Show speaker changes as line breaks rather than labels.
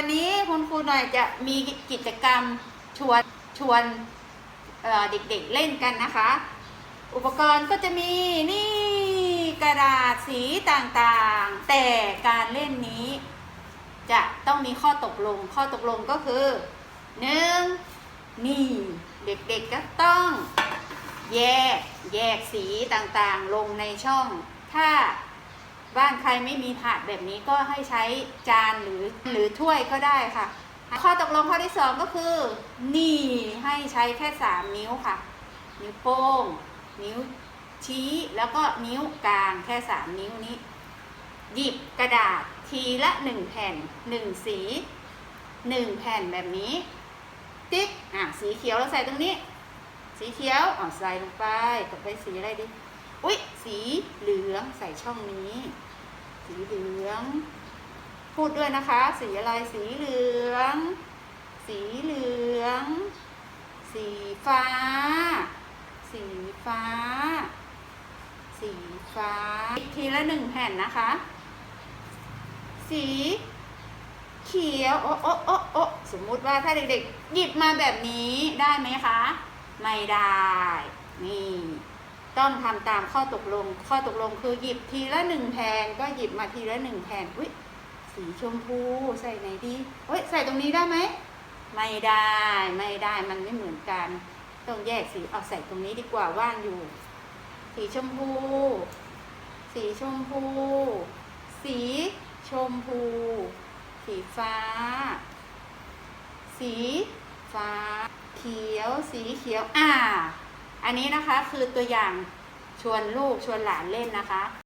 วันนี้คุณครูหน่อยจะมีกิจกรรมชวนชวนเเด็กๆเล่นกันนะคะ อุปกรณ์ก็จะมีนี่กระดาษสีต่างๆ แต่การเล่นนี้ จะต้องมีข้อตกลง ข้อตกลงก็คือหนึ่งนี่เด็กๆก็ต้องแยกแยกสีต่างๆ ลงในช่อง ถ้า บ้านใครไม่มีถาดแบบนี้ก็ให้ใช้จานหรือหรือถ้วยก็ได้ค่ะ ข้อตกลงข้อที่สองก็คือ นี่ให้ใช้แค่สามนิ้วค่ะ นิ้วโป้ง นิ้วชี้แล้วก็นิ้วกลางแค่สามนิ้วนี้ หยิบกระดาษทีละหนึ่งแผ่นหนึ่งสีหนึ่งแผ่นแบบนี้ ติ๊กอะสีเขียวเราใส่ตรงนี้ สีเขียวอ๋อใส่ลงไปต่อไปสีอะไรดี อุ๊ย สีเหลืองใส่ช่องนี้ สีเหลือง พูดด้วยนะคะ สีอะไรสีเหลือง สีเหลือง สีฟ้า สีฟ้า สีฟ้าทีละหนึ่งแผ่นนะคะ สีเขียวโอ๊ะโอ๊ะโอ๊ะโอ๊ะสมมุติว่าถ้าเด็กๆ หยิบมาแบบนี้ได้ไหมคะ ไม่ได้ นี่ ต้องทำตามข้อตกลง ข้อตกลงคือหยิบทีละหนึ่งแผ่นก็หยิบมาทีละหนึ่งแผ่นอุ๊ยสีชมพูใส่ไหนดีเฮ้ยใส่ตรงนี้ได้ไหมไม่ได้ไม่ได้มันไม่เหมือนกัน ต้องแยกสีเอาใส่ตรงนี้ดีกว่าว่างอยู่ สีชมพู สีชมพู สีชมพู สีฟ้า สีฟ้า เขียว สีเขียว อ่า อันนี้นะคะคือตัวอย่างชวนลูกชวนหลานเล่นนะคะ